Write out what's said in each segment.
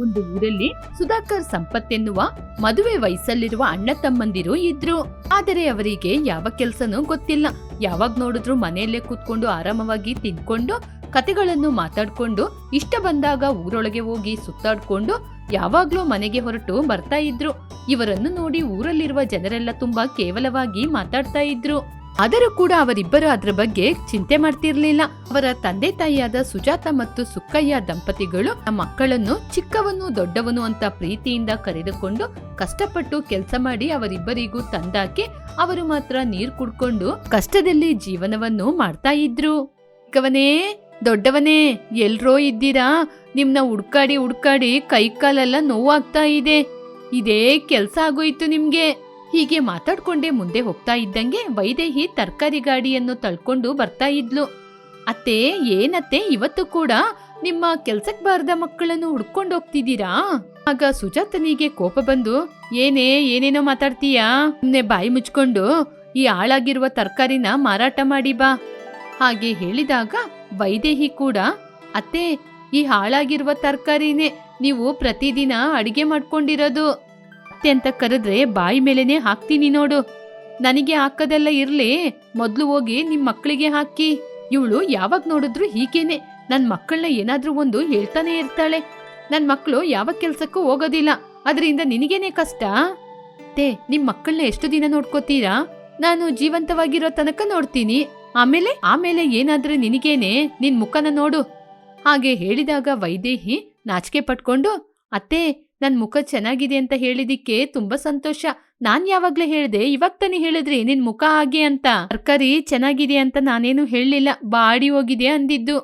ಒಂದು ಊರಲ್ಲಿ ಸುಧಾಕರ್ ಸಂಪತ್ ಎನ್ನುವ ಮದುವೆ ವಯಸ್ಸಲ್ಲಿರುವ ಅಣ್ಣ ತಮ್ಮಂದಿರು ಇದ್ರು. ಆದರೆ ಅವರಿಗೆ ಯಾವ ಕೆಲಸನೂ ಗೊತ್ತಿಲ್ಲ. ಯಾವಾಗ ನೋಡಿದ್ರು ಮನೆಯಲ್ಲೇ ಕೂತ್ಕೊಂಡು ಆರಾಮವಾಗಿ ತಿನ್ಕೊಂಡು ಕತೆಗಳನ್ನು ಮಾತಾಡ್ಕೊಂಡು, ಇಷ್ಟ ಬಂದಾಗ ಊರೊಳಗೆ ಹೋಗಿ ಸುತ್ತಾಡ್ಕೊಂಡು, ಯಾವಾಗ್ಲೂ ಮನೆಗೆ ಹೊರಟು ಬರ್ತಾ ಇದ್ರು. ಇವರನ್ನು ನೋಡಿ ಊರಲ್ಲಿರುವ ಜನರೆಲ್ಲ ತುಂಬಾ ಕೇವಲವಾಗಿ ಮಾತಾಡ್ತಾ ಇದ್ರು. ಆದರೂ ಕೂಡ ಅವರಿಬ್ಬರು ಅದರ ಬಗ್ಗೆ ಚಿಂತೆ ಮಾಡ್ತಿರ್ಲಿಲ್ಲ. ಅವರ ತಂದೆ ತಾಯಿಯಾದ ಸುಜಾತ ಮತ್ತು ಸುಕ್ಕಯ್ಯ ದಂಪತಿಗಳು ಮಕ್ಕಳನ್ನು, ಚಿಕ್ಕವನು ದೊಡ್ಡವನು ಅಂತ ಪ್ರೀತಿಯಿಂದ ಕರೆದುಕೊಂಡು ಕಷ್ಟಪಟ್ಟು ಕೆಲಸ ಮಾಡಿ ಅವರಿಬ್ಬರಿಗೂ ತಂದಾಕಿ ಅವರು ಮಾತ್ರ ನೀರು ಕುಡ್ಕೊಂಡು ಕಷ್ಟದಲ್ಲಿ ಜೀವನವನ್ನು ಮಾಡ್ತಾ ಇದ್ರು. ಚಿಕ್ಕವನೇ, ದೊಡ್ಡವನೇ, ಎಲ್ರೋ ಇದ್ದೀರಾ? ನಿಮ್ನ ಹುಡ್ಕಾಡಿ ಹುಡ್ಕಾಡಿ ಕೈ ಕಾಲೆಲ್ಲ ನೋವಾಗ್ತಾ ಇದೆ. ಇದೇ ಕೆಲ್ಸ ಆಗೋಯ್ತು ನಿಮ್ಗೆ. ಹೀಗೆ ಮಾತಾಡ್ಕೊಂಡೇ ಮುಂದೆ ಹೋಗ್ತಾ ಇದ್ದಂಗೆ ವೈದೇಹಿ ತರಕಾರಿ ಗಾಡಿಯನ್ನು ತಳ್ಕೊಂಡು ಬರ್ತಾ ಇದ್ಲು. ಅತ್ತೆ, ಏನತ್ತೆ, ಇವತ್ತು ಕೂಡ ನಿಮ್ಮ ಕೆಲ್ಸಕ್ ಬಾರದ ಮಕ್ಕಳನ್ನು ಹುಡ್ಕೊಂಡು ಹೋಗ್ತಿದ್ದೀರಾ? ಆಗ ಸುಜಾತನಿಗೆ ಕೋಪ ಬಂದು, ಏನೇ, ಏನೇನೋ ಮಾತಾಡ್ತೀಯಾ? ಸುಮ್ನೆ ಬಾಯಿ ಮುಚ್ಕೊಂಡು, ಈ ಹಾಳಾಗಿರುವ ತರಕಾರಿನ ಮಾರಾಟ ಮಾಡಿ ಬಾ. ಹಾಗೆ ಹೇಳಿದಾಗ ವೈದೇಹಿ ಕೂಡ, ಅತ್ತೆ, ಈ ಹಾಳಾಗಿರುವ ತರಕಾರಿನೇ ನೀವು ಪ್ರತಿದಿನ ಅಡಿಗೆ ಮಾಡ್ಕೊಂಡಿರೋದು. ಅತ್ತೆ ಅಂತ ಕರೆದ್ರೆ ಬಾಯಿ ಮೇಲೆನೆ ಹಾಕ್ತೀನಿ ನೋಡು. ನನಗೆ ಹಾಕೋದೆಲ್ಲ ಇರ್ಲಿ. ಮೊದಲು ಹೋಗಿ ನಿಮ್ಮ ಮಕ್ಕಳಿಗೆ ಹಾಕಿ. ಇವಳು ಯಾವಾಗ ನೋಡಿದ್ರು ಹೀಗೇನೆ. ನನ್ನ ಮಕ್ಕಳನ್ನ ಏನಾದ್ರೂ ಒಂದು ಹೇಳ್ತಾನೆ ಇರ್ತಾಳೆ. ನನ್ನ ಮಕ್ಕಳು ಯಾವ ಕೆಲ್ಸಕ್ಕೂ ಹೋಗೋದಿಲ್ಲ. ಅದರಿಂದ ನಿನಗೇನೆ ಕಷ್ಟ? ತೇ ನಿಮ್ಮ ಮಕ್ಕಳನ್ನ ಎಷ್ಟು ದಿನ ನೋಡ್ಕೋತೀರಾ? ನಾನು ಜೀವಂತವಾಗಿರೋ ತನಕ ನೋಡ್ತೀನಿ. ಆಮೇಲೆ? ಆಮೇಲೆ ಏನಾದ್ರೂ ನಿನಗೇನೆ? ನಿನ್ ಮುಖನ ನೋಡು. ಹಾಗೆ ಹೇಳಿದಾಗ ವೈದೇಹಿ ನಾಚಿಕೆ ಪಟ್ಕೊಂಡು, ಅತ್ತೆ ನನ್ ಮುಖ ಚೆನ್ನಾಗಿದೆ ಅಂತ ಹೇಳಿದಿಕ್ಕೆ ತುಂಬಾ ಸಂತೋಷ. ನಾನ್ ಯಾವಾಗ್ಲೇ ಹೇಳಿದೆ, ಇವಾಗ ತಾನೇ ಹೇಳಿದ್ರಿ, ನಿನ್ ಮುಖ ಹಾಗೆ ಅಂತ. ತರ್ಕಾರಿ ಚೆನ್ನಾಗಿದೆ ಅಂತ ನಾನೇನು ಹೇಳಲಿಲ್ಲ, ಬಾಡಿ ಹೋಗಿದೆ ಅಂದಿದ್ದು.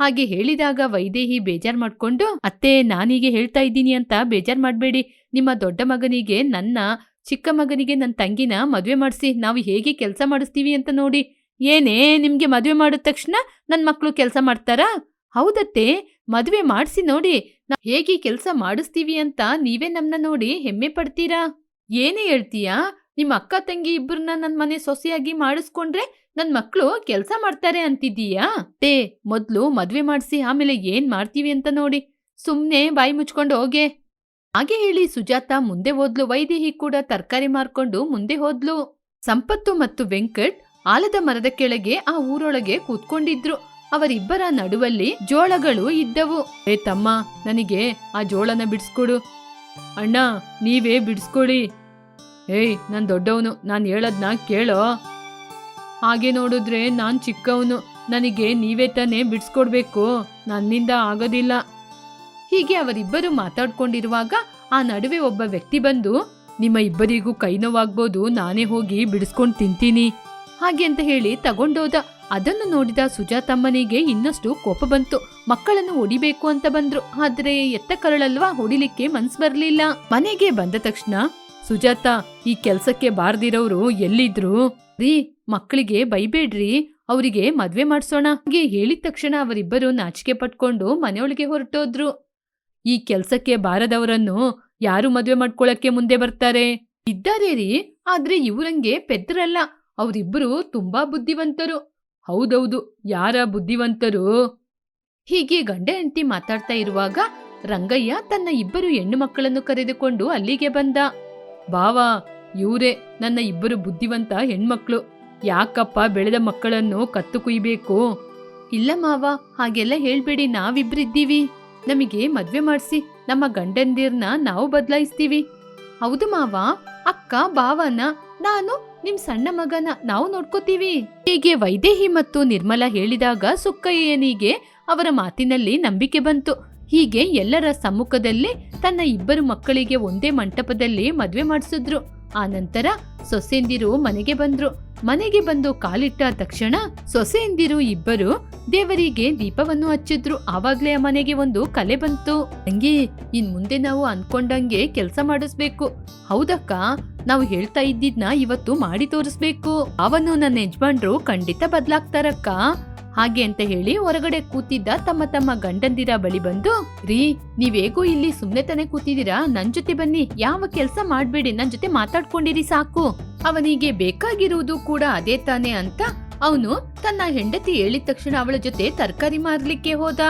ಹಾಗೆ ಹೇಳಿದಾಗ ವೈದೇಹಿ ಬೇಜಾರ್ ಮಾಡ್ಕೊಂಡು, ಅತ್ತೆ, ನಾನೀಗೆ ಹೇಳ್ತಾ ಇದ್ದೀನಿ ಅಂತ ಬೇಜಾರ್ ಮಾಡ್ಬೇಡಿ. ನಿಮ್ಮ ದೊಡ್ಡ ಮಗನಿಗೆ ನನ್ನ, ಚಿಕ್ಕ ಮಗನಿಗೆ ನನ್ನ ತಂಗಿನ ಮದುವೆ ಮಾಡಿಸಿ. ನಾವು ಹೇಗೆ ಕೆಲಸ ಮಾಡಿಸ್ತೀವಿ ಅಂತ ನೋಡಿ. ಏನೇ, ನಿಮ್ಗೆ ಮದುವೆ ಮಾಡಿದ ತಕ್ಷಣ ನನ್ ಮಕ್ಳು ಕೆಲಸ ಮಾಡ್ತಾರಾ? ಹೌದತ್ತೆ, ಮದುವೆ ಮಾಡಿಸಿ ನೋಡಿ. ನಾವ್ ಹೇಗೆ ಕೆಲಸ ಮಾಡಿಸ್ತೀವಿ ಅಂತ ನೀವೇ ನಮ್ನ ನೋಡಿ ಹೆಮ್ಮೆ ಪಡ್ತೀರಾ? ಏನೇ ಹೇಳ್ತೀಯಾ? ನಿಮ್ಮ ಅಕ್ಕ ತಂಗಿ ಇಬ್ಬರನ್ನ ನನ್ನ ಮನೆ ಸೊಸೆಯಾಗಿ ಮಾಡಿಸ್ಕೊಂಡ್ರೆ ನನ್ ಮಕ್ಳು ಕೆಲಸ ಮಾಡ್ತಾರೆ ಅಂತಿದ್ದೀಯಾ? ತೇ, ಮೊದ್ಲು ಮದ್ವೆ ಮಾಡಿಸಿ ಆಮೇಲೆ ಏನ್ ಮಾಡ್ತೀವಿ ಅಂತ ನೋಡಿ. ಸುಮ್ನೆ ಬಾಯಿ ಮುಚ್ಕೊಂಡು ಹೋಗೆ. ಹಾಗೆ ಹೇಳಿ ಸುಜಾತ ಮುಂದೆ ಹೋದ್ಲು. ವೈದೇಹಿ ಕೂಡ ತರಕಾರಿ ಮಾರ್ಕೊಂಡು ಮುಂದೆ ಹೋದ್ಲು. ಸಂಪತ್ತು ಮತ್ತು ವೆಂಕಟ್ ಆಲದ ಮರದ ಕೆಳಗೆ ಆ ಊರೊಳಗೆ ಕೂತ್ಕೊಂಡಿದ್ರು. ಅವರಿಬ್ಬರ ನಡುವಲ್ಲಿ ಜೋಳಗಳು ಇದ್ದವು. ಏ ತಮ್ಮ, ನನಗೆ ಆ ಜೋಳನ ಬಿಡಿಸ್ಕೊಡು. ಅಣ್ಣ, ನೀವೇ ಬಿಡಿಸ್ಕೊಡಿ. ಏಯ್, ನಾನು ದೊಡ್ಡವನು, ನಾನು ಹೇಳದ್ನ ಕೇಳೋ? ಹಾಗೆ ನೋಡಿದ್ರೆ ನಾನು ಚಿಕ್ಕವನು, ನನಗೆ ನೀವೇ ತಾನೇ ಬಿಡಿಸ್ಕೊಡ್ಬೇಕು, ನನ್ನಿಂದ ಆಗೋದಿಲ್ಲ. ಹೀಗೆ ಅವರಿಬ್ಬರು ಮಾತಾಡ್ಕೊಂಡಿರುವಾಗ ಆ ನಡುವೆ ಒಬ್ಬ ವ್ಯಕ್ತಿ ಬಂದು, ನಿಮ್ಮ ಇಬ್ಬರಿಗೂ ಕೈ ನೋವಾಗ್ಬೋದು, ನಾನೇ ಹೋಗಿ ಬಿಡಿಸ್ಕೊಂಡು ತಿಂತೀನಿ. ಹಾಗೆ ಅಂತ ಹೇಳಿ ತಗೊಂಡೋದ. ಅದನ್ನು ನೋಡಿದ ಸುಜಾತಮ್ಮನಿಗೆ ಇನ್ನಷ್ಟು ಕೋಪ ಬಂತು. ಮಕ್ಕಳನ್ನು ಹೊಡಿಬೇಕು ಅಂತ ಬಂದ್ರು. ಆದ್ರೆ ಎತ್ತ ಕರಳಲ್ವಾ? ಹೊಡಿಲಿಕ್ಕೆ ಮನ್ಸ್ ಬರ್ಲಿಲ್ಲ. ಮನೆಗೆ ಬಂದ ತಕ್ಷಣ, ಸುಜಾತ, ಈ ಕೆಲ್ಸಕ್ಕೆ ಬಾರ್ದಿರೋರು ಎಲ್ಲಿದ್ರು? ರೀ, ಮಕ್ಕಳಿಗೆ ಬೈಬೇಡ್ರಿ. ಅವರಿಗೆ ಮದ್ವೆ ಮಾಡ್ಸೋಣ. ಹಾಗೆ ಹೇಳಿದ ತಕ್ಷಣ ಅವರಿಬ್ಬರು ನಾಚಿಕೆ ಪಟ್ಕೊಂಡು ಮನೆಯೊಳಗೆ ಹೊರಟೋದ್ರು. ಈ ಕೆಲ್ಸಕ್ಕೆ ಬಾರದವರನ್ನು ಯಾರು ಮದ್ವೆ ಮಾಡ್ಕೊಳಕ್ಕೆ ಮುಂದೆ ಬರ್ತಾರೆ? ಇದ್ದಾರೆ ರೀ. ಆದ್ರೆ ಇವ್ರಂಗೆ ಪೆದ್ರಲ್ಲ ಅವರಿಬ್ಬರು ತುಂಬಾ ಬುದ್ಧಿವಂತರು. ಹೌದೌದು, ಯಾರ ಬುದ್ಧಿವಂತರು? ಹೀಗೆ ಗಂಡ ಹೆಂಡತಿ ಮಾತಾಡ್ತಾ ಇರುವಾಗ ರಂಗಯ್ಯ ತನ್ನ ಇಬ್ಬರು ಹೆಣ್ಣು ಮಕ್ಕಳನ್ನು ಕರೆದುಕೊಂಡು ಅಲ್ಲಿಗೆ ಬಂದ. ಬಾವಾ, ಇವರೇ ನನ್ನ ಇಬ್ಬರು ಬುದ್ಧಿವಂತ ಹೆಣ್ಮಕ್ಳು. ಯಾಕಪ್ಪ ಬೆಳೆದ ಮಕ್ಕಳನ್ನು ಕತ್ತು ಕುಯ್ಬೇಕು? ಇಲ್ಲ ಮಾವ, ಹಾಗೆಲ್ಲ ಹೇಳ್ಬೇಡಿ, ನಾವಿಬ್ರಿದ್ದೀವಿ. ನಮಗೆ ಮದ್ವೆ ಮಾಡಿಸಿ ನಮ್ಮ ಗಂಡಂದಿರ್ನ ನಾವು ಬದಲಾಯಿಸ್ತೀವಿ. ಹೌದು ಮಾವ, ಅಕ್ಕ, ಭಾವನ, ನಾನು ನಿಮ್ ಸಣ್ಣ ಮಗನ ನಾವು ನೋಡ್ಕೋತೀವಿ. ಹೀಗೆ ವೈದೇಹಿ ಮತ್ತು ನಿರ್ಮಲಾ ಹೇಳಿದಾಗ ಸುಕ್ಕಯ್ಯನಿಗೆ ಅವರ ಮಾತಿನಲ್ಲಿ ನಂಬಿಕೆ ಬಂತು. ಹೀಗೆ ಎಲ್ಲರ ಸಮ್ಮುಖದಲ್ಲಿ ತನ್ನ ಇಬ್ಬರು ಮಕ್ಕಳಿಗೆ ಒಂದೇ ಮಂಟಪದಲ್ಲಿ ಮದುವೆ ಮಾಡಿಸಿದ್ರು. ಆ ನಂತರ ಸೊಸೆಂದಿರು ಮನೆಗೆ ಬಂದ್ರು. ಮನೆಗೆ ಬಂದು ಕಾಲಿಟ್ಟ ತಕ್ಷಣ ಸೊಸೆಯಂದಿರು ಇಬ್ಬರು ದೇವರಿಗೆ ದೀಪವನ್ನು ಹಚ್ಚಿದ್ರು. ಆವಾಗ್ಲೇ ಆ ಮನೆಗೆ ಒಂದು ಕಲೆ ಬಂತು. ಹಂಗೆ ಇನ್ ಮುಂದೆ ನಾವು ಅನ್ಕೊಂಡಂಗೆ ಕೆಲಸ ಮಾಡಿಸ್ಬೇಕು. ಹೌದಕ್ಕ ನಾವು ಹೇಳ್ತಾ ಇದ್ದಿದ್ನ ಇವತ್ತು ಮಾಡಿ ತೋರಿಸ್ಬೇಕು. ಅವನು ನನ್ನ ಯಜಮಾನ್ರು ಖಂಡಿತ ಬದ್ಲಾಗ್ತಾರಕ್ಕ. ಹಾಗೆ ಅಂತ ಹೇಳಿ ಹೊರಗಡೆ ಕೂತಿದ್ದ ತಮ್ಮ ತಮ್ಮ ಗಂಡಂದಿರ ಬಳಿ ಬಂದು, ರೀ ನೀವೇಗೂ ಇಲ್ಲಿ ಸುಮ್ನೆ ತಾನೇ ಕೂತಿದ್ದೀರಾ? ನನ್ ಜೊತೆ ಬನ್ನಿ. ಯಾವ ಕೆಲ್ಸ ಮಾಡ್ಬೇಡಿ. ನನ್ ಜೊತೆ ಮಾತಾಡ್ಕೊಂಡಿರಿ ಸಾಕು. ಅವನಿಗೆ ಬೇಕಾಗಿರುವುದು ಕೂಡ ಅದೇ ತಾನೇ ಅಂತ ಅವನು ತನ್ನ ಹೆಂಡತಿ ಹೇಳಿದ ತಕ್ಷಣ ಅವಳ ಜೊತೆ ತರಕಾರಿ ಮಾರ್ಲಿಕ್ಕೆ ಹೋದ.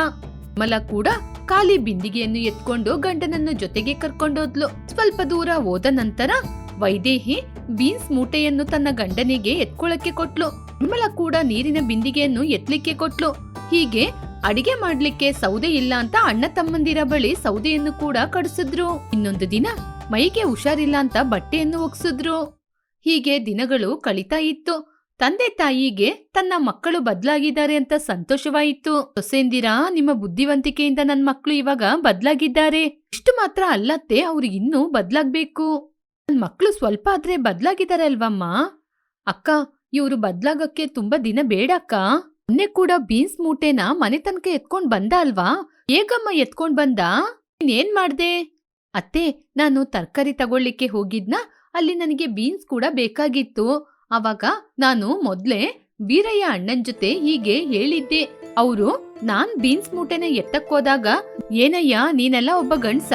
ಮಲ ಕೂಡ ಖಾಲಿ ಬಿಂದಿಗೆಯನ್ನು ಎತ್ಕೊಂಡು ಗಂಡನನ್ನು ಜೊತೆಗೆ ಕರ್ಕೊಂಡೋದ್ಲು. ಸ್ವಲ್ಪ ದೂರ ಹೋದ ನಂತರ ವೈದೇಹಿ ಬೀನ್ಸ್ ಮೂಟೆಯನ್ನು ತನ್ನ ಗಂಡನಿಗೆ ಎತ್ಕೊಳಕ್ಕೆ ಕೊಟ್ಲು. ನಿರ್ಮಲ ಕೂಡ ನೀರಿನ ಬಿಂದಿಗೆಯನ್ನು ಎತ್ಲಿಕ್ಕೆ ಕೊಟ್ಲು. ಹೀಗೆ ಅಡಿಗೆ ಮಾಡ್ಲಿಕ್ಕೆ ಸೌದೆ ಇಲ್ಲ ಅಂತ ಅಣ್ಣ ತಮ್ಮಂದಿರ ಬಳಿ ಸೌದೆಯನ್ನು ಕೂಡ ಕಡಿಸಿದ್ರು. ಇನ್ನೊಂದು ದಿನ ಮೈಗೆ ಹುಷಾರಿಲ್ಲ ಅಂತ ಬಟ್ಟೆಯನ್ನು ಒಗ್ಸಿದ್ರು. ಹೀಗೆ ದಿನಗಳು ಕಳೀತಾ ಇತ್ತು. ತಂದೆ ತಾಯಿಗೆ ತನ್ನ ಮಕ್ಕಳು ಬದ್ಲಾಗಿದ್ದಾರೆ ಅಂತ ಸಂತೋಷವಾಯಿತು. ಸೊಸೆಂದಿರಾ, ನಿಮ್ಮ ಬುದ್ಧಿವಂತಿಕೆಯಿಂದ ನನ್ನ ಮಕ್ಕಳು ಇವಾಗ ಬದ್ಲಾಗಿದ್ದಾರೆ. ಇಷ್ಟು ಮಾತ್ರ ಅಲ್ಲತ್ತೆ ಅವ್ರಿಗಿನ್ನೂ ಬದ್ಲಾಗ್ಬೇಕು. ಮಕ್ಕಳು ಸ್ವಲ್ಪ ಆದ್ರೆ ಬದ್ಲಾಗಿದ್ದಾರೆ ಅಲ್ವಮ್ಮ? ಅಕ್ಕ, ಇವರು ಬದ್ಲಾಗಕ್ಕೆ ತುಂಬಾ ದಿನ ಬೇಡಕ್ಕ ಮೊನ್ನೆ ಕೂಡ ಬೀನ್ಸ್ ಮೂಟೆನ ಮನೆ ತನಕ ಎತ್ಕೊಂಡ್ ಬಂದ ಅಲ್ವಾ? ಹೇಗಮ್ಮ ಎತ್ಕೊಂಡ್ ಬಂದ? ನೀನೇನ್ ಮಾಡ್ದೆ? ಅತ್ತೆ, ನಾನು ತರಕಾರಿ ತಗೊಳ್ಳಿಕ್ಕೆ ಹೋಗಿದ್ನ, ಅಲ್ಲಿ ನನಗೆ ಬೀನ್ಸ್ ಕೂಡ ಬೇಕಾಗಿತ್ತು. ಅವಾಗ ನಾನು ಮೊದ್ಲೇ ವೀರಯ್ಯ ಅಣ್ಣನ್ ಜೊತೆ ಹೀಗೆ ಹೇಳಿದ್ದೆ. ಅವರು, ನಾನ್ ಬೀನ್ಸ್ ಮೂಟೆನ ಎತ್ತಕ್ ಹೋದಾಗ ಏನಯ್ಯ, ನೀನೆಲ್ಲ ಒಬ್ಬ ಗಂಡ್ಸ?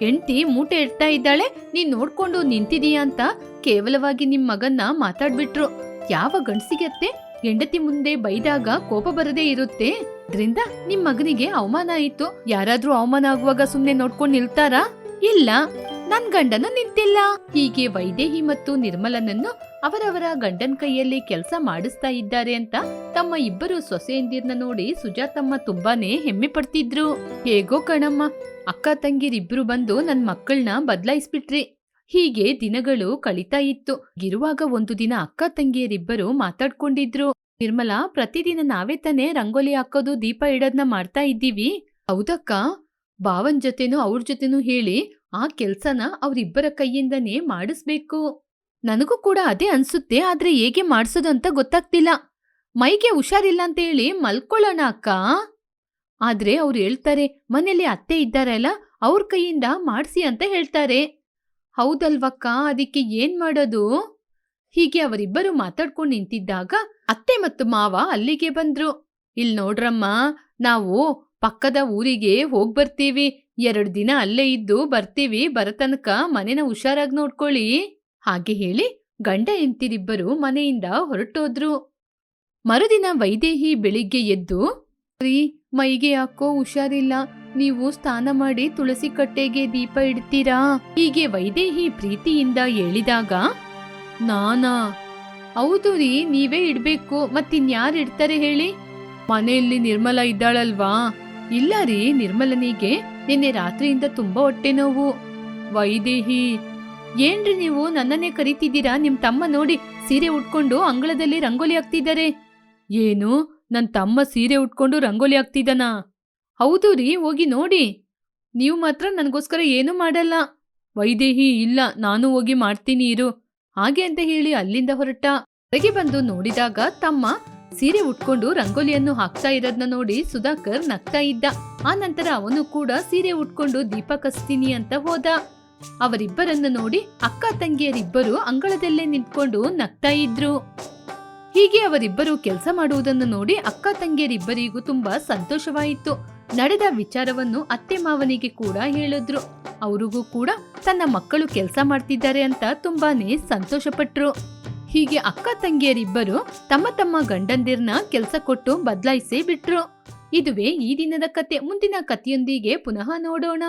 ಹೆಂಡ್ತಿ ಮೂಟೆ ಇಡ್ತಾ ಇದ್ದಾಳೆ? ನೀನ್ ನೋಡ್ಕೊಂಡು ನಿಂತಿದೀಯ ಅಂತ ಕೇವಲವಾಗಿ ನಿಮ್ ಮಗನ್ನ ಮಾತಾಡ್ಬಿಟ್ರು. ಯಾವ ಗಂಡ್ಸಿಗೆ ಅತ್ತೆ? ಹೆಂಡತಿ ಮುಂದೆ ಬೈದಾಗ ಕೋಪ ಬರದೇ ಇರುತ್ತೆ. ಇದ್ರಿಂದ ನಿಮ್ ಮಗನಿಗೆ ಅವಮಾನ ಆಯ್ತು. ಯಾರಾದ್ರೂ ಅವಮಾನ ಆಗುವಾಗ ಸುಮ್ನೆ ನೋಡ್ಕೊಂಡ್ ನಿಲ್ತಾರಾ? ಇಲ್ಲ. ನನ್ ಗಂಡನು ನಿಂತಿಲ್ಲ. ಹೀಗೆ ವೈದೇಹಿ ಮತ್ತು ನಿರ್ಮಲನನ್ನು ಅವರವರ ಗಂಡನ್ ಕೈಯಲ್ಲಿ ಕೆಲಸ ಮಾಡಿಸ್ತಾ ಇದ್ದಾರೆ ಅಂತ ತಮ್ಮ ಇಬ್ಬರು ಸೊಸೆಯಂದಿರ್ನ ನೋಡಿ ಸುಜಾತಮ್ಮ ತುಂಬಾನೇ ಹೆಮ್ಮೆ ಪಡ್ತಿದ್ರು. ಹೇಗೋ ಕಣಮ್ಮ, ಅಕ್ಕ ತಂಗಿರಿಬ್ರು ಬಂದು ನನ್ ಮಕ್ಕಳನ್ನ ಬದಲಾಯಿಸ್ಬಿಟ್ರಿ. ಹೀಗೆ ದಿನಗಳು ಕಳೀತಾ ಇತ್ತು. ಇರುವಾಗ ಒಂದು ದಿನ ಅಕ್ಕ ತಂಗಿಯರಿಬ್ಬರು ಮಾತಾಡ್ಕೊಂಡಿದ್ರು. ನಿರ್ಮಲಾ, ಪ್ರತಿದಿನ ನಾವೇ ತಾನೇ ರಂಗೋಲಿ ಹಾಕೋದು, ದೀಪ ಇಡೋದ್ನ ಮಾಡ್ತಾ ಇದ್ದೀವಿ. ಹೌದಕ್ಕ? ಭಾವನ್ ಜೊತೆನೂ ಅವ್ರ ಜೊತೆನೂ ಹೇಳಿ ಆ ಕೆಲ್ಸನ ಅವ್ರಿಬ್ಬರ ಕೈಯಿಂದನೇ ಮಾಡಿಸ್ಬೇಕು. ನನಗೂ ಕೂಡ ಅದೇ ಅನ್ಸುತ್ತೆ, ಆದ್ರೆ ಹೇಗೆ ಮಾಡ್ಸೋದು ಅಂತ ಗೊತ್ತಾಗ್ತಿಲ್ಲ. ಮೈಗೆ ಹುಷಾರಿಲ್ಲ ಅಂತ ಹೇಳಿ ಮಲ್ಕೊಳ್ಳೋಣ ಅಕ್ಕ. ಆದ್ರೆ ಅವ್ರು ಹೇಳ್ತಾರೆ, ಮನೆಯಲ್ಲಿ ಅತ್ತೆ ಇದ್ದಾರಲ್ಲ ಅವ್ರ ಕೈಯಿಂದ ಮಾಡಿಸಿ ಅಂತ ಹೇಳ್ತಾರೆ. ಹೌದಲ್ವಕ್ಕ, ಅದಕ್ಕೆ ಏನ್ ಮಾಡೋದು? ಹೀಗೆ ಅವರಿಬ್ಬರು ಮಾತಾಡ್ಕೊಂಡು ನಿಂತಿದ್ದಾಗ ಅತ್ತೆ ಮತ್ತು ಮಾವ ಅಲ್ಲಿಗೆ ಬಂದ್ರು. ಇಲ್ ನೋಡ್ರಮ್ಮ, ನಾವು ಪಕ್ಕದ ಊರಿಗೆ ಹೋಗ್ ಬರ್ತೀವಿ ಎರಡು ದಿನ ಅಲ್ಲೇ ಇದ್ದು ಬರ್ತೀವಿ ಬರತನಕ ಮನೆನ ಹುಷಾರಾಗಿ ನೋಡ್ಕೊಳ್ಳಿ. ಹಾಗೆ ಹೇಳಿ ಗಂಡ ಹೆಂಡ್ತಿರಿಬ್ಬರು ಮನೆಯಿಂದ ಹೊರಟೋದ್ರು. ಮರುದಿನ ವೈದೇಹಿ ಬೆಳಿಗ್ಗೆ ಎದ್ದು, ರೀ, ಮೈಗೆ ಯಾಕೋ ಹುಷಾರಿಲ್ಲ. ನೀವು ಸ್ನಾನ ಮಾಡಿ ತುಳಸಿ ಕಟ್ಟೆಗೆ ದೀಪ ಇಡ್ತೀರಾ? ಹೀಗೆ ವೈದೇಹಿ ಪ್ರೀತಿಯಿಂದ ಹೇಳಿದಾಗ, ನಾನಾ? ಹೌದು ರೀ, ನೀವೇ ಇಡ್ಬೇಕು. ಮತ್ತಿನ್ಯಾರು ಇಡ್ತಾರೆ ಹೇಳಿ? ಮನೆಯಲ್ಲಿ ನಿರ್ಮಲ ಇದ್ದಾಳಲ್ವಾ? ಇಲ್ಲ ರೀ, ನಿರ್ಮಲನಿಗೆ ನಿನ್ನೆ ರಾತ್ರಿಯಿಂದ ತುಂಬಾ ಹೊಟ್ಟೆ ನೋವು. ವೈದೇಹಿ, ಏನ್ರಿ ನೀವು ನನ್ನನ್ನೇ ಕರಿತಿದ್ದೀರಾ? ನಿಮ್ ತಮ್ಮ ನೋಡಿ ಸೀರೆ ಉಟ್ಕೊಂಡು ಅಂಗಳದಲ್ಲಿ ರಂಗೋಲಿ ಹಾಕ್ತಿದ್ದಾರೆ. ಏನು? ನನ್ ತಮ್ಮ ಸೀರೆ ಉಟ್ಕೊಂಡು ರಂಗೋಲಿ ಹಾಕ್ತಿದ್ದಾನಾ? ಹೌದು ರೀ, ಹೋಗಿ ನೋಡಿ. ನೀವು ಮಾತ್ರ ನನಗೋಸ್ಕರ ಏನೂ ಮಾಡಲ್ಲ. ವೈದೇಹಿ, ಇಲ್ಲ, ನಾನು ಹೋಗಿ ಮಾಡ್ತೀನಿ, ಇರು. ಹಾಗೆ ಅಂತ ಹೇಳಿ ಅಲ್ಲಿಂದ ಹೊರಟ. ಹೊರಗೆ ಬಂದು ನೋಡಿದಾಗ ತಮ್ಮ ಸೀರೆ ಉಟ್ಕೊಂಡು ರಂಗೋಲಿಯನ್ನು ಹಾಕ್ತಾ ಇರೋದ್ನ ನೋಡಿ ಸುಧಾಕರ್ ನಗ್ತಾ ಇದ್ದ. ಆ ನಂತರ ಅವನು ಕೂಡ ಸೀರೆ ಉಟ್ಕೊಂಡು ದೀಪ ಕಸ್ತೀನಿ ಅಂತ ಹೋದ. ಅವರಿಬ್ಬರನ್ನು ನೋಡಿ ಅಕ್ಕ ತಂಗಿಯರಿಬ್ಬರು ಅಂಗಳದಲ್ಲೇ ನಿಂತ್ಕೊಂಡು ನಗ್ತಾ ಇದ್ರು. ಹೀಗೆ ಅವರಿಬ್ಬರು ಕೆಲಸ ಮಾಡುವುದನ್ನು ನೋಡಿ ಅಕ್ಕ ತಂಗಿಯರಿಬ್ಬರಿಗೂ ತುಂಬಾ ಸಂತೋಷವಾಯಿತು. ನಡೆದ ವಿಚಾರವನ್ನು ಅತ್ತೆ ಮಾವನಿಗೆ ಕೂಡ ಹೇಳಿದ್ರು. ಅವರಿಗೂ ಕೂಡ ತನ್ನ ಮಕ್ಕಳು ಕೆಲಸ ಮಾಡ್ತಿದ್ದಾರೆ ಅಂತ ತುಂಬಾನೇ ಸಂತೋಷಪಟ್ರು. ಹೀಗೆ ಅಕ್ಕ ತಂಗಿಯರಿಬ್ಬರು ತಮ್ಮ ತಮ್ಮ ಗಂಡಂದಿರ್ನ ಕೆಲಸ ಕೊಟ್ಟು ಬದಲಾಯಿಸೇ ಬಿಟ್ರು. ಇದುವೇ ಈ ದಿನದ ಕತೆ. ಮುಂದಿನ ಕಥೆಯೊಂದಿಗೆ ಪುನಃ ನೋಡೋಣ.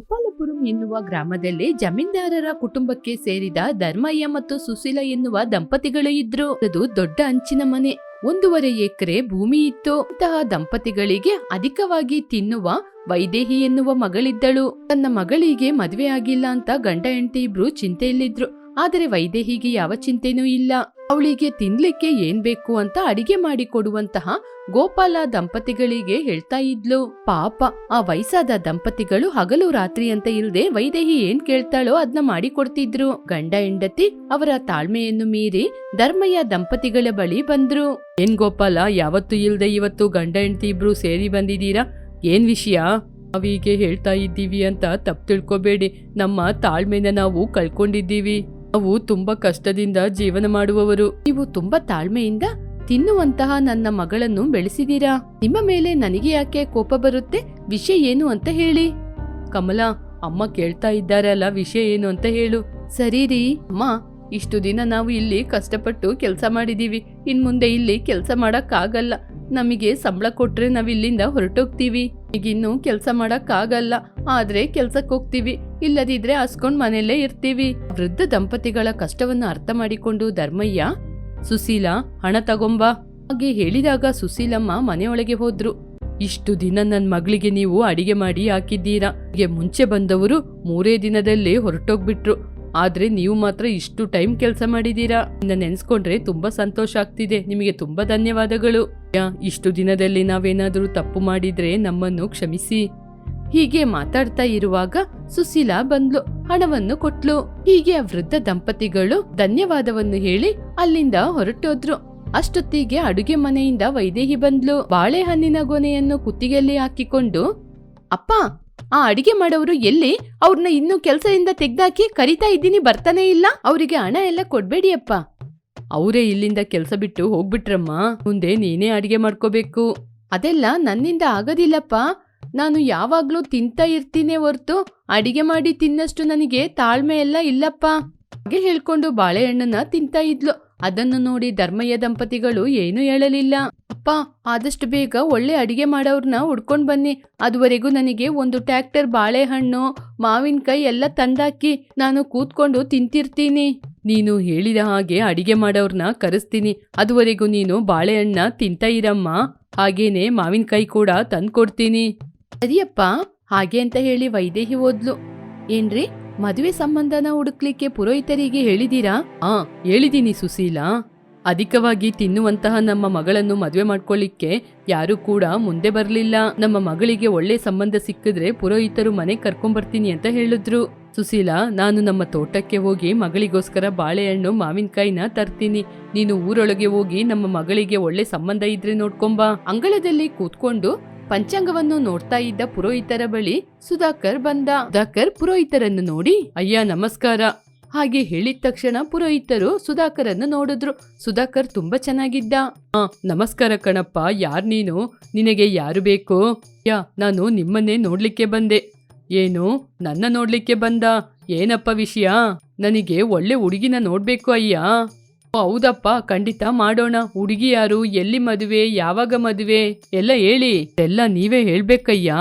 ಗೋಪಾಲಪುರಂ ಎನ್ನುವ ಗ್ರಾಮದಲ್ಲಿ ಜಮೀನ್ದಾರರ ಕುಟುಂಬಕ್ಕೆ ಸೇರಿದ ಧರ್ಮಯ್ಯ ಮತ್ತು ಸುಶೀಲ ಎನ್ನುವ ದಂಪತಿಗಳು ಇದ್ರು. ಅದು ದೊಡ್ಡ ಅಂಚಿನ ಮನೆ. ಒಂದೂವರೆ ಎಕರೆ ಭೂಮಿ ಇತ್ತು. ಅಂತಹ ದಂಪತಿಗಳಿಗೆ ಅಧಿಕವಾಗಿ ತಿನ್ನುವ ವೈದೇಹಿ ಎನ್ನುವ ಮಗಳಿದ್ದಳು. ತನ್ನ ಮಗಳಿಗೆ ಮದುವೆ ಆಗಿಲ್ಲ ಅಂತ ಗಂಡ ಹೆಂಡತಿ ಇಬ್ರು ಚಿಂತೆಯಲ್ಲಿದ್ರು. ಆದರೆ ವೈದೇಹಿಗೆ ಯಾವ ಚಿಂತೆನೂ ಇಲ್ಲ. ಅವಳಿಗೆ ತಿನ್ಲಿಕ್ಕೆ ಏನ್ ಬೇಕು ಅಂತ ಅಡಿಗೆ ಮಾಡಿ ಕೊಡುವಂತಹ ಗೋಪಾಲ ದಂಪತಿಗಳಿಗೆ ಹೇಳ್ತಾ ಇದ್ಲು. ಪಾಪ, ಆ ವಯಸ್ಸಾದ ದಂಪತಿಗಳು ಹಗಲು ರಾತ್ರಿ ಅಂತ ಇಲ್ದೆ ವೈದೇಹಿ ಏನ್ ಕೇಳ್ತಾಳೋ ಅದ್ನ ಮಾಡಿ ಕೊಡ್ತಿದ್ರು ಗಂಡ ಹೆಂಡತಿ ಅವರ ತಾಳ್ಮೆಯನ್ನು ಮೀರಿ ಧರ್ಮಯ್ಯ ದಂಪತಿಗಳ ಬಳಿ ಬಂದ್ರು. ಏನ್ ಗೋಪಾಲ, ಯಾವತ್ತು ಇಲ್ದೆ ಇವತ್ತು ಗಂಡ ಹೆಂಡತಿ ಇಬ್ರು ಸೇರಿ ಬಂದಿದ್ದೀರಾ? ಏನ್ ವಿಷಯ? ನಾವೀಗೆ ಹೇಳ್ತಾ ಇದ್ದೀವಿ ಅಂತ ತಪ್ಪು ತಿಳ್ಕೊಬೇಡಿ. ನಮ್ಮ ತಾಳ್ಮೆನ ನಾವು ಕಳ್ಕೊಂಡಿದ್ದೀವಿ. ನಾವು ತುಂಬಾ ಕಷ್ಟದಿಂದ ಜೀವನ ಮಾಡುವವರು. ನೀವು ತುಂಬಾ ತಾಳ್ಮೆಯಿಂದ ತಿನ್ನುವಂತಹ ನನ್ನ ಮಗಳನ್ನು ಬೆಳೆಸಿದೀರಾ? ನಿಮ್ಮ ಮೇಲೆ ನನಗೆ ಯಾಕೆ ಕೋಪ ಬರುತ್ತೆ? ವಿಷಯ ಏನು ಅಂತ ಹೇಳಿ. ಕಮಲಾ, ಅಮ್ಮ ಕೇಳ್ತಾ ಇದ್ದಾರಲ್ಲ, ವಿಷಯ ಏನು ಅಂತ ಹೇಳು. ಸರಿ ರೀ, ಅಮ್ಮ, ಇಷ್ಟು ದಿನ ನಾವು ಇಲ್ಲಿ ಕಷ್ಟಪಟ್ಟು ಕೆಲಸ ಮಾಡಿದೀವಿ. ಇನ್ ಮುಂದೆ ಇಲ್ಲಿ ಕೆಲಸ ಮಾಡಕ್ಕಾಗಲ್ಲ. ನಮಗೆ ಸಂಬಳ ಕೊಟ್ರೆ ನಾವಿಲ್ಲಿಂದ ಹೊರಟೋಗ್ತೀವಿ. ಈಗಿನ್ನು ಕೆಲಸ ಮಾಡಕ್ ಆಗಲ್ಲ ಆದ್ರೆ ಕೆಲ್ಸಕ್ಕೆ ಹೋಗ್ತೀವಿ ಇಲ್ಲದಿದ್ರೆ ಹಸ್ಕೊಂಡ್ ಮನೆಯಲ್ಲೇ ಇರ್ತೀವಿ. ವೃದ್ಧ ದಂಪತಿಗಳ ಕಷ್ಟವನ್ನು ಅರ್ಥ ಮಾಡಿಕೊಂಡು, ಧರ್ಮಯ್ಯ, ಸುಶೀಲ, ಹಣ ತಗೊಂಬಾ. ಹಾಗೆ ಹೇಳಿದಾಗ ಸುಶೀಲಮ್ಮ ಮನೆಯೊಳಗೆ ಹೋದ್ರು. ಇಷ್ಟು ದಿನ ನನ್ನ ಮಗಳಿಗೆ ನೀವು ಅಡಿಗೆ ಮಾಡಿ ಹಾಕಿದ್ದೀರಾ? ಮುಂಚೆ ಬಂದವರು ಮೂರೇ ದಿನದಲ್ಲೇ ಹೊರಟೋಗ್ಬಿಟ್ರು. ಆದ್ರೆ ನೀವು ಮಾತ್ರ ಇಷ್ಟು ಟೈಮ್ ಕೆಲಸ ಮಾಡಿದೀರಾ ಇನ್ನ ನೆನ್ಸ್ಕೊಂಡ್ರೆ ತುಂಬಾ ಸಂತೋಷ ಆಗ್ತಿದೆ. ನಿಮಗೆ ತುಂಬಾ ಧನ್ಯವಾದಗಳು. ಇಷ್ಟು ದಿನದಲ್ಲಿ ನಾವೇನಾದ್ರೂ ತಪ್ಪು ಮಾಡಿದ್ರೆ ನಮ್ಮನ್ನು ಕ್ಷಮಿಸಿ. ಹೀಗೆ ಮಾತಾಡ್ತಾ ಇರುವಾಗ ಸುಶೀಲಾ ಬಂದ್ಲು, ಹಣವನ್ನು ಕೊಟ್ಲು. ಹೀಗೆ ಆ ವೃದ್ಧ ದಂಪತಿಗಳು ಧನ್ಯವಾದವನ್ನು ಹೇಳಿ ಅಲ್ಲಿಂದ ಹೊರಟೋದ್ರು. ಅಷ್ಟೊತ್ತಿಗೆ ಅಡುಗೆ ಮನೆಯಿಂದ ವೈದೇಹಿ ಬಂದ್ಲು. ಬಾಳೆಹಣ್ಣಿನ ಗೊನೆಯನ್ನು ಕುತ್ತಿಗೆಯಲ್ಲಿ ಹಾಕಿಕೊಂಡು, ಅಪ್ಪ, ಆ ಅಡಿಗೆ ಮಾಡೋರು ಎಲ್ಲಿ? ಅವ್ರನ್ನ ಇನ್ನೂ ಕೆಲಸದಿಂದ ತೆಗ್ದಾಕಿ ಕರಿತಾ ಇದ್ದೀನಿ, ಬರ್ತಾನೆ ಇಲ್ಲ. ಅವರಿಗೆ ಹಣ ಎಲ್ಲ ಕೊಡ್ಬೇಡಿ ಅಪ್ಪ. ಅವರೇ ಇಲ್ಲಿಂದ ಕೆಲಸ ಬಿಟ್ಟು ಹೋಗ್ಬಿಟ್ರಮ್ಮ. ಮುಂದೆ ನೀನೇ ಅಡಿಗೆ ಮಾಡ್ಕೋಬೇಕು. ಅದೆಲ್ಲ ನನ್ನಿಂದ ಆಗೋದಿಲ್ಲಪ್ಪ. ನಾನು ಯಾವಾಗ್ಲೂ ತಿಂತಾ ಇರ್ತೀನಿ ಹೊರ್ತು ಅಡಿಗೆ ಮಾಡಿ ತಿನ್ನಷ್ಟು ನನಗೆ ತಾಳ್ಮೆ ಎಲ್ಲ ಇಲ್ಲಪ್ಪ. ಹಾಗೆ ಹೇಳ್ಕೊಂಡು ಬಾಳೆಹಣ್ಣನ್ನ ತಿಂತಾ ಇದ್ಲು. ಅದನ್ನು ನೋಡಿ ಧರ್ಮಯ್ಯ ದಂಪತಿಗಳು ಏನೂ ಹೇಳಲಿಲ್ಲ. ಅಪ್ಪ, ಆದಷ್ಟು ಬೇಗ ಒಳ್ಳೆ ಅಡಿಗೆ ಮಾಡೋರ್ನ ಹುಡ್ಕೊಂಡ್ ಬನ್ನಿ. ಅದುವರೆಗೂ ನನಗೆ ಒಂದು ಟ್ರ್ಯಾಕ್ಟರ್ ಬಾಳೆಹಣ್ಣು, ಮಾವಿನಕಾಯಿ ಎಲ್ಲ ತಂದಾಕಿ ನಾನು ಕೂತ್ಕೊಂಡು ತಿಂತಿರ್ತೀನಿ. ನೀನು ಹೇಳಿದ ಹಾಗೆ ಅಡಿಗೆ ಮಾಡೋರ್ನ ಕರೆಸ್ತೀನಿ. ಅದುವರೆಗೂ ನೀನು ಬಾಳೆಹಣ್ಣ ತಿಂತ ಇರಮ್ಮ. ಹಾಗೇನೆ ಮಾವಿನಕಾಯಿ ಕೂಡ ತಂದ್ಕೊಡ್ತೀನಿ. ಸರಿಯಪ್ಪ ಹಾಗೆ ಅಂತ ಹೇಳಿ ವೈದೇಹಿ ಓದ್ಲು. ಏನ್ರಿ, ಮದುವೆ ಸಂಬಂಧನ ಹುಡುಕ್ಲಿಕ್ಕೆ ಪುರೋಹಿತರಿಗೆ ಹೇಳಿದೀರಾ? ಆ, ಹೇಳಿದೀನಿ ಸುಶೀಲಾ. ಅಧಿಕವಾಗಿ ತಿನ್ನುವಂತಹ ನಮ್ಮ ಮಗಳನ್ನು ಮದುವೆ ಮಾಡ್ಕೊಳ್ಳಿಕ್ಕೆ ಯಾರು ಕೂಡ ಮುಂದೆ ಬರಲಿಲ್ಲ. ನಮ್ಮ ಮಗಳಿಗೆ ಒಳ್ಳೆ ಸಂಬಂಧ ಸಿಕ್ಕಿದ್ರೆ ಪುರೋಹಿತರು ಮನೆ ಕರ್ಕೊಂಬರ್ತೀನಿ ಅಂತ ಹೇಳಿದ್ರು. ಸುಶೀಲಾ, ನಾನು ನಮ್ಮ ತೋಟಕ್ಕೆ ಹೋಗಿ ಮಗಳಿಗೋಸ್ಕರ ಬಾಳೆಹಣ್ಣು, ಮಾವಿನಕಾಯಿನ ತರ್ತೀನಿ. ನೀನು ಊರೊಳಗೆ ಹೋಗಿ ನಮ್ಮ ಮಗಳಿಗೆ ಒಳ್ಳೆ ಸಂಬಂಧ ಇದ್ರೆ ನೋಡ್ಕೊಂಬಾ. ಅಂಗಳದಲ್ಲಿ ಕೂತ್ಕೊಂಡು ಪಂಚಾಂಗವನ್ನು ನೋಡ್ತಾ ಇದ್ದ ಪುರೋಹಿತರ ಬಳಿ ಸುಧಾಕರ್ ಬಂದ. ಸುಧಾಕರ್ ಪುರೋಹಿತರನ್ನು ನೋಡಿ, ಅಯ್ಯ, ನಮಸ್ಕಾರ. ಹಾಗೆ ಹೇಳಿದ ತಕ್ಷಣ ಪುರೋಹಿತರು ಸುಧಾಕರನ್ನು ನೋಡಿದ್ರು. ಸುಧಾಕರ್ ತುಂಬಾ ಚೆನ್ನಾಗಿದ್ದ. ಆ ನಮಸ್ಕಾರ ಕಣಪ್ಪ, ಯಾರ್ ನೀನು? ನಿನಗೆ ಯಾರು ಬೇಕು? ಯಾ ನಾನು ನಿಮ್ಮನ್ನೇ ನೋಡ್ಲಿಕ್ಕೆ ಬಂದೆ. ಏನು? ನನ್ನ ನೋಡ್ಲಿಕ್ಕೆ ಬಂದ? ಏನಪ್ಪ ವಿಷಯ? ನನಗೆ ಒಳ್ಳೆ ಹುಡುಗಿನ ನೋಡ್ಬೇಕು ಅಯ್ಯ. ಹೌದಪ್ಪ, ಖಂಡಿತ ಮಾಡೋಣ. ಹುಡುಗಿ ಯಾರು? ಎಲ್ಲಿ ಮದುವೆ? ಯಾವಾಗ ಮದುವೆ? ಎಲ್ಲ ಹೇಳಿ. ಎಲ್ಲ ನೀವೇ ಹೇಳ್ಬೇಕಯ್ಯ?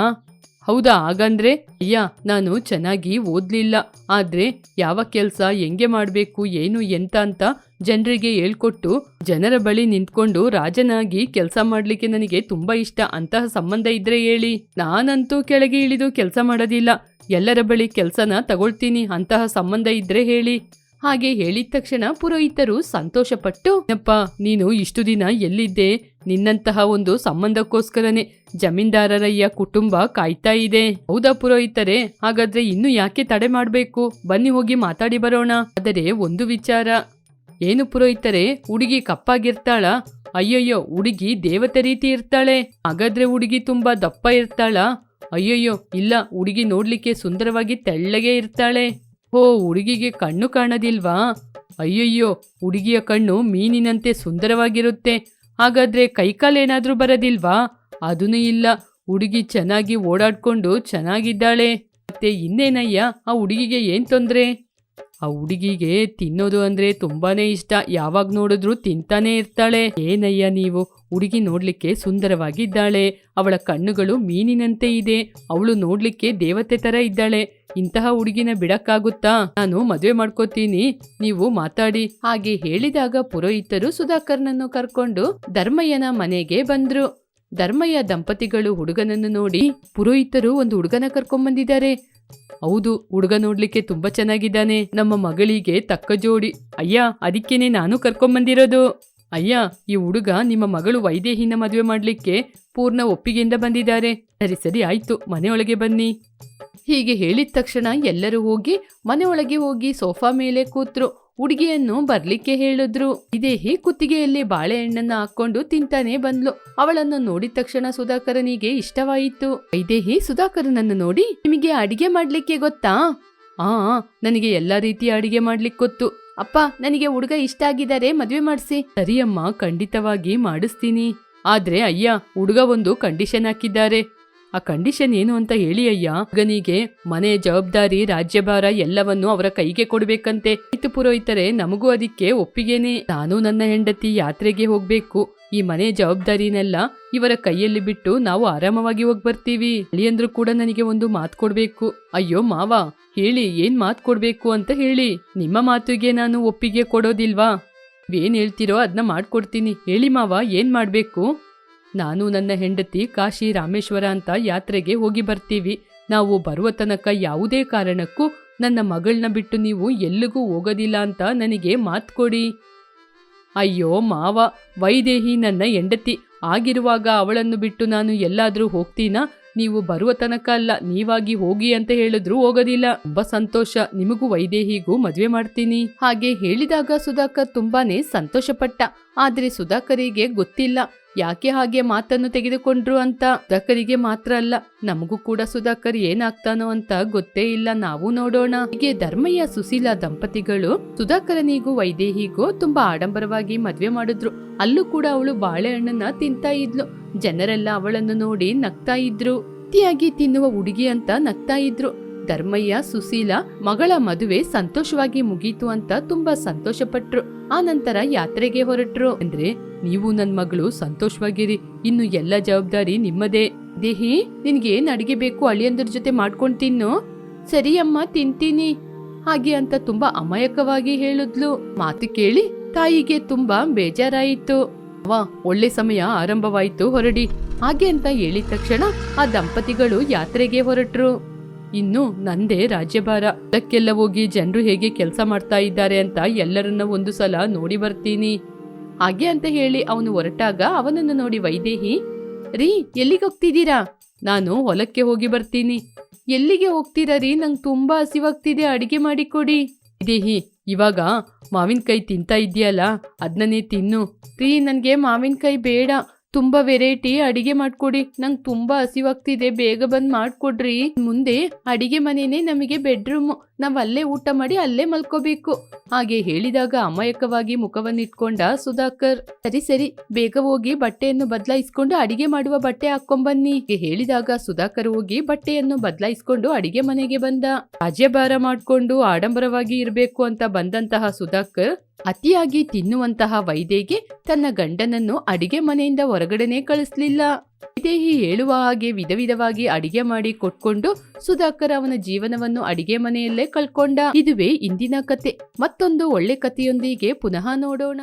ಹೌದಾ? ಹಾಗಂದ್ರೆ, ಅಯ್ಯ, ನಾನು ಚೆನ್ನಾಗಿ ಓದ್ಲಿಲ್ಲ. ಆದ್ರೆ, ಯಾವ ಕೆಲಸ, ಹೆಂಗೆ ಮಾಡಬೇಕು, ಏನು, ಎಂತ ಅಂತ ಜನರಿಗೆ ಹೇಳ್ಕೊಟ್ಟು, ಜನರ ಬಳಿ ನಿಂತ್ಕೊಂಡು ರಾಜನಾಗಿ ಕೆಲಸ ಮಾಡ್ಲಿಕ್ಕೆ ನನಗೆ ತುಂಬಾ ಇಷ್ಟ. ಅಂತಹ ಸಂಬಂಧ ಇದ್ರೆ ಹೇಳಿ. ನಾನಂತೂ ಕೆಳಗೆ ಇಳಿದು ಕೆಲಸ ಮಾಡೋದಿಲ್ಲ. ಎಲ್ಲರ ಬಳಿ ಕೆಲಸನ ತಗೊಳ್ತೀನಿ. ಅಂತಹ ಸಂಬಂಧ ಇದ್ರೆ ಹೇಳಿ. ಹಾಗೆ ಹೇಳಿದ ತಕ್ಷಣ ಪುರೋಹಿತರು ಸಂತೋಷಪಟ್ಟು ಅಪ್ಪ ನೀನು ಇಷ್ಟು ದಿನ ಎಲ್ಲಿದ್ದೆ? ನಿನ್ನಂತಹ ಒಂದು ಸಂಬಂಧಕ್ಕೋಸ್ಕರನೇ ಜಮೀನ್ದಾರರಯ್ಯ ಕುಟುಂಬ ಕಾಯ್ತಾ ಇದೆ. ಹೌದಾ ಪುರೋಹಿತರೆ, ಹಾಗಾದ್ರೆ ಇನ್ನು ಯಾಕೆ ತಡೆ ಮಾಡ್ಬೇಕು? ಬನ್ನಿ ಹೋಗಿ ಮಾತಾಡಿ ಬರೋಣ. ಆದರೆ ಒಂದು ವಿಚಾರ. ಏನು ಪುರೋಹಿತರೆ, ಹುಡುಗಿ ಕಪ್ಪಾಗಿರ್ತಾಳ. ಅಯ್ಯಯ್ಯೋ, ಹುಡುಗಿ ದೇವತೆ ರೀತಿ ಇರ್ತಾಳೆ. ಹಾಗಾದ್ರೆ ಹುಡುಗಿ ತುಂಬಾ ದಪ್ಪ ಇರ್ತಾಳ. ಅಯ್ಯಯ್ಯೋ, ಇಲ್ಲ, ಹುಡುಗಿ ನೋಡ್ಲಿಕ್ಕೆ ಸುಂದರವಾಗಿ ತೆಳ್ಳಗೆ ಇರ್ತಾಳೆ. ಓ, ಹುಡುಗಿಗೆ ಕಣ್ಣು ಕಾಣದಿಲ್ವಾ? ಅಯ್ಯಯ್ಯೋ, ಹುಡುಗಿಯ ಕಣ್ಣು ಮೀನಿನಂತೆ ಸುಂದರವಾಗಿರುತ್ತೆ. ಹಾಗಾದ್ರೆ ಕೈಕಾಲೇನಾದ್ರೂ ಬರದಿಲ್ವಾ? ಅದೂ ಇಲ್ಲ. ಹುಡುಗಿ ಚೆನ್ನಾಗಿ ಓಡಾಡ್ಕೊಂಡು ಚೆನ್ನಾಗಿದ್ದಾಳೆ. ಮತ್ತೆ ಇನ್ನೇನಯ್ಯ? ಆ ಹುಡುಗಿಗೆ ಏನ್ ತೊಂದ್ರೆ? ಆ ಹುಡುಗಿಗೆ ತಿನ್ನೋದು ಅಂದ್ರೆ ತುಂಬಾನೇ ಇಷ್ಟ. ಯಾವಾಗ ನೋಡಿದ್ರು ತಿಂತಾನೆ ಇರ್ತಾಳೆ. ಏನಯ್ಯ ನೀವು? ಹುಡುಗಿ ನೋಡ್ಲಿಕ್ಕೆ ಸುಂದರವಾಗಿದ್ದಾಳೆ. ಅವಳ ಕಣ್ಣುಗಳು ಮೀನಿನಂತೆ ಇದೆ. ಅವಳು ನೋಡ್ಲಿಕ್ಕೆ ದೇವತೆ ತರ ಇದ್ದಾಳೆ. ಇಂತಹ ಹುಡುಗಿನ ಬಿಡಕ್ಕಾಗುತ್ತಾ? ನಾನು ಮದುವೆ ಮಾಡ್ಕೋತೀನಿ. ನೀವು ಮಾತಾಡಿ. ಹಾಗೆ ಹೇಳಿದಾಗ ಪುರೋಹಿತರು ಸುಧಾಕರ್ನನ್ನು ಕರ್ಕೊಂಡು ಧರ್ಮಯ್ಯನ ಮನೆಗೆ ಬಂದ್ರು. ಧರ್ಮಯ್ಯ ದಂಪತಿಗಳು ಹುಡುಗನನ್ನು ನೋಡಿ ಪುರೋಹಿತರು ಒಂದು ಹುಡುಗನ ಕರ್ಕೊಂಡ್ಬಂದಿದ್ದಾರೆ ಹೌದು, ಹುಡುಗ ನೋಡ್ಲಿಕ್ಕೆ ತುಂಬಾ ಚೆನ್ನಾಗಿದ್ದಾನೆ. ನಮ್ಮ ಮಗಳಿಗೆ ತಕ್ಕ ಜೋಡಿ. ಅಯ್ಯ, ಅದಕ್ಕೇನೆ ನಾನು ಕರ್ಕೊಂಬಂದಿರೋದು. ಅಯ್ಯ, ಈ ಹುಡುಗ ನಿಮ್ಮ ಮಗಳು ವೈದೇಹಿನ ಮದುವೆ ಮಾಡ್ಲಿಕ್ಕೆ ಪೂರ್ಣ ಒಪ್ಪಿಗೆಯಿಂದ ಬಂದಿದ್ದಾರೆ. ಸರಿ ಸರಿ, ಆಯ್ತು. ಮನೆಯೊಳಗೆ ಬನ್ನಿ. ಹೀಗೆ ಹೇಳಿದ ತಕ್ಷಣ ಎಲ್ಲರೂ ಹೋಗಿ ಮನೆಯೊಳಗೆ ಹೋಗಿ ಸೋಫಾ ಮೇಲೆ ಕೂತ್ರು. ಹುಡುಗಿಯನ್ನು ಬರ್ಲಿಕ್ಕೆ ಹೇಳಿದ್ರು. ಇದೇಹಿ ಕುತ್ತಿಗೆಯಲ್ಲಿ ಬಾಳೆಹಣ್ಣನ್ನ ಹಾಕೊಂಡು ತಿಂತಾನೆ ಬಂದ್ಲು. ಅವಳನ್ನು ನೋಡಿದ ತಕ್ಷಣ ಸುಧಾಕರನಿಗೆ ಇಷ್ಟವಾಯಿತು. ವೈದೇಹಿ ಸುಧಾಕರನನ್ನು ನೋಡಿ ನಿಮಗೆ ಅಡಿಗೆ ಮಾಡ್ಲಿಕ್ಕೆ ಗೊತ್ತಾ? ಆ, ನನಗೆ ಎಲ್ಲಾ ರೀತಿಯ ಅಡಿಗೆ ಮಾಡ್ಲಿಕ್ಕೆ ಗೊತ್ತು. ಅಪ್ಪ ನನಗೆ ಹುಡುಗ ಇಷ್ಟ ಆಗಿದ್ದಾರೆ ಮದ್ವೆ ಮಾಡಿಸಿ. ಸರಿಯಮ್ಮ ಖಂಡಿತವಾಗಿ ಮಾಡಿಸ್ತೀನಿ. ಆದ್ರೆ ಅಯ್ಯ ಹುಡುಗ ಒಂದು ಕಂಡೀಷನ್ ಹಾಕಿದ್ದಾರೆ. ಆ ಕಂಡೀಷನ್ ಏನು ಅಂತ ಹೇಳಿ ಅಯ್ಯ. ಮಗನಿಗೆ ಮನೆ ಜವಾಬ್ದಾರಿ, ರಾಜ್ಯಭಾರ ಎಲ್ಲವನ್ನು ಅವರ ಕೈಗೆ ಕೊಡ್ಬೇಕಂತೆ. ಇತ್ತು ಪುರೋಹಿತರೆ, ನಮಗೂ ಅದಕ್ಕೆ ಒಪ್ಪಿಗೆನೆ. ನಾನು ನನ್ನ ಹೆಂಡತಿ ಯಾತ್ರೆಗೆ ಹೋಗ್ಬೇಕು. ಈ ಮನೆ ಜವಾಬ್ದಾರಿನೆಲ್ಲ ಇವರ ಕೈಯಲ್ಲಿ ಬಿಟ್ಟು ನಾವು ಆರಾಮವಾಗಿ ಹೋಗಿ ಬರ್ತೀವಿ. ಅಳಿಯಂದ್ರು ಕೂಡ ನನಗೆ ಒಂದು ಮಾತು ಕೊಡ್ಬೇಕು. ಅಯ್ಯೋ ಮಾವ, ಹೇಳಿ, ಏನ್ ಮಾತು ಕೊಡ್ಬೇಕು ಅಂತ ಹೇಳಿ. ನಿಮ್ಮ ಮಾತಿಗೆ ನಾನು ಒಪ್ಪಿಗೆ ಕೊಡೋದಿಲ್ವಾ? ಏನ್ ಹೇಳ್ತೀರೋ ಅದನ್ನ ಮಾಡ್ಕೊಡ್ತೀನಿ. ಹೇಳಿ ಮಾವ, ಏನ್ ಮಾಡ್ಬೇಕು? ನಾನು ನನ್ನ ಹೆಂಡತಿ ಕಾಶಿ ರಾಮೇಶ್ವರ ಅಂತ ಯಾತ್ರೆಗೆ ಹೋಗಿ ಬರ್ತೀವಿ. ನಾವು ಬರುವ ತನಕ ಯಾವುದೇ ಕಾರಣಕ್ಕೂ ನನ್ನ ಮಗಳನ್ನ ಬಿಟ್ಟು ನೀವು ಎಲ್ಲಿಗೂ ಹೋಗೋದಿಲ್ಲ ಅಂತ ನನಗೆ ಮಾತು ಕೊಡಿ. ಅಯ್ಯೋ ಮಾವ, ವೈದೇಹಿ ನನ್ನ ಹೆಂಡತಿ. ಆಗಿರುವಾಗ ಅವಳನ್ನು ಬಿಟ್ಟು ನಾನು ಎಲ್ಲಾದರೂ ಹೋಗ್ತೀನಾ? ನೀವು ಬರುವ ತನಕ ಅಲ್ಲ, ನೀವಾಗಿ ಹೋಗಿ ಅಂತ ಹೇಳಿದ್ರು ಹೋಗೋದಿಲ್ಲ. ತುಂಬಾ ಸಂತೋಷ, ನಿಮಗೂ ವೈದೇಹಿಗೂ ಮದುವೆ ಮಾಡ್ತೀನಿ. ಹಾಗೆ ಹೇಳಿದಾಗ ಸುಧಾಕರ್ ತುಂಬಾನೇ ಸಂತೋಷಪಟ್ಟ. ಆದ್ರೆ ಸುಧಾಕರಿಗೆ ಗೊತ್ತಿಲ್ಲ. ಯಾಕೆ ಹಾಗೆ ಮಾತನ್ನು ತೆಗೆದುಕೊಂಡ್ರು ಅಂತ? ಸುಧಾಕರಿಗೆ ಮಾತ್ರ ಅಲ್ಲ, ನಮಗೂ ಕೂಡ ಸುಧಾಕರ್ ಏನಾಗ್ತಾನೋ ಅಂತ ಗೊತ್ತೇ ಇಲ್ಲ. ನಾವು ನೋಡೋಣ. ಹೀಗೆ ಧರ್ಮಯ್ಯ, ಸುಶೀಲಾ ದಂಪತಿಗಳು ಸುಧಾಕರನಿಗೂ ವೈದೇಹಿಗೂ ತುಂಬಾ ಆಡಂಬರವಾಗಿ ಮದ್ವೆ ಮಾಡಿದ್ರು. ಅಲ್ಲೂ ಕೂಡ ಅವಳು ಬಾಳೆಹಣ್ಣನ್ನ ತಿಂತಾ ಇದ್ಲು. ಜನರೆಲ್ಲ ಅವಳನ್ನು ನೋಡಿ ನಗ್ತಾ ಇದ್ರು. ತಿನ್ನುವ ಹುಡುಗಿ ಅಂತ ನಗ್ತಾ ಇದ್ರು. ಧರ್ಮಯ್ಯ, ಸುಶೀಲ ಮಗಳ ಮದುವೆ ಸಂತೋಷವಾಗಿ ಮುಗೀತು ಅಂತ ತುಂಬಾ ಸಂತೋಷಪಟ್ರು. ಆ ನಂತರ ಯಾತ್ರೆಗೆ ಹೊರಟ್ರು. ಅಂದ್ರೆ, ನೀವು ನನ್ ಮಗಳು, ಸಂತೋಷವಾಗಿರಿ. ಇನ್ನು ಎಲ್ಲ ಜವಾಬ್ದಾರಿ ನಿಮ್ಮದೇ. ದೇಹಿ ನಿನ್ಗೆ ಏನ್ ಅಡಿಗೆ ಬೇಕು ಅಳಿಯಂದ್ರ ಜೊತೆ ಮಾಡ್ಕೊಂಡ್ ತಿನ್ನು. ಸರಿ ಅಮ್ಮ, ತಿಂತೀನಿ. ಹಾಗೆ ಅಂತ ತುಂಬಾ ಅಮಾಯಕವಾಗಿ ಹೇಳಿದ್ಲು. ಮಾತು ಕೇಳಿ ತಾಯಿಗೆ ತುಂಬಾ ಬೇಜಾರಾಯಿತು. ವಾ ಒಳ್ಳೆ ಸಮಯ ಆರಂಭವಾಯಿತು, ಹೊರಡಿ. ಹಾಗೆ ಅಂತ ಹೇಳಿದ ತಕ್ಷಣ ಆ ದಂಪತಿಗಳು ಯಾತ್ರೆಗೆ ಹೊರಟ್ರು. ಇನ್ನು ನಂದೇ ರಾಜ್ಯಭಾರ. ಅದಕ್ಕೆಲ್ಲ ಹೋಗಿ ಜನರು ಹೇಗೆ ಕೆಲಸ ಮಾಡ್ತಾ ಇದ್ದಾರೆ ಅಂತ ಎಲ್ಲರನ್ನ ಒಂದು ಸಲ ನೋಡಿ ಬರ್ತೀನಿ. ಹಾಗೆ ಅಂತ ಹೇಳಿ ಅವನು ಹೊರಟಾಗ ಅವನನ್ನು ನೋಡಿ ವೈದೇಹಿ, ರೀ, ಎಲ್ಲಿಗೆ ಹೋಗ್ತಿದ್ದೀರಾ? ನಾನು ಹೊಲಕ್ಕೆ ಹೋಗಿ ಬರ್ತೀನಿ. ಎಲ್ಲಿಗೆ ಹೋಗ್ತೀರಾ ರೀ? ನಂಗೆ ತುಂಬಾ ಹಸಿವಾಗ್ತಿದೆ, ಅಡಿಗೆ ಮಾಡಿಕೊಡಿ ವೈದೇಹಿ, ಇವಾಗ ಮಾವಿನಕಾಯಿ ತಿಂತಾ ಇದೆಯಲ್ಲ ಅದನ್ನೇ ತಿನ್ನು. ರೀ, ನನಗೆ ಮಾವಿನಕಾಯಿ ಬೇಡ. ತುಂಬಾ ವೆರೈಟಿ ಅಡಿಗೆ ಮಾಡ್ಕೊಡಿ. ನಂಗ್ ತುಂಬಾ ಹಸಿವಾಗ್ತಿದೆ. ಬೇಗ ಬಂದ್ ಮಾಡ್ಕೊಡ್ರಿ. ಮುಂದೆ ಅಡಿಗೆ ಮನೆನೇ ನಮಗೆ ಬೆಡ್ರೂಮ್ ನಾವ್ ಅಲ್ಲೇ ಊಟ ಮಾಡಿ ಅಲ್ಲೇ ಮಲ್ಕೋಬೇಕು. ಹಾಗೆ ಹೇಳಿದಾಗ ಅಮಾಯಕವಾಗಿ ಮುಖವನ್ನಿಟ್ಕೊಂಡ ಸುಧಾಕರ್, ಸರಿ ಸರಿ, ಬೇಗ ಹೋಗಿ ಬಟ್ಟೆಯನ್ನು ಬದಲಾಯಿಸಿಕೊಂಡು ಅಡಿಗೆ ಮಾಡುವ ಬಟ್ಟೆ ಹಾಕೊಂಬನ್ನಿ ಹೇಳಿದಾಗ ಸುಧಾಕರ್ ಹೋಗಿ ಬಟ್ಟೆಯನ್ನು ಬದಲಾಯಿಸಿಕೊಂಡು ಅಡಿಗೆ ಮನೆಗೆ ಬಂದ. ರಾಜ್ಯಭಾರ ಮಾಡ್ಕೊಂಡು ಆಡಂಬರವಾಗಿ ಇರಬೇಕು ಅಂತ ಬಂದಂತಹ ಸುಧಾಕರ್, ಅತಿಯಾಗಿ ತಿನ್ನುವಂತಹ ವೈದ್ಯಗೆ ತನ್ನ ಗಂಡನನ್ನು ಅಡಿಗೆ ಮನೆಯಿಂದ ಹೊರಗಡೆನೆ ಕಳಿಸ್ಲಿಲ್ಲ. ವೈದೇಹಿ ಹೇಳುವ ಹಾಗೆ ವಿಧ ವಿಧವಾಗಿ ಅಡಿಗೆ ಮಾಡಿ ಕೊಟ್ಕೊಂಡು ಸುಧಾಕರ್ ಅವನ ಜೀವನವನ್ನು ಅಡಿಗೆ ಮನೆಯಲ್ಲೇ ಕಳ್ಕೊಂಡ. ಇದುವೇ ಇಂದಿನ ಕತೆ. ಮತ್ತೊಂದು ಒಳ್ಳೆ ಕಥೆಯೊಂದಿಗೆ ಪುನಃ ನೋಡೋಣ.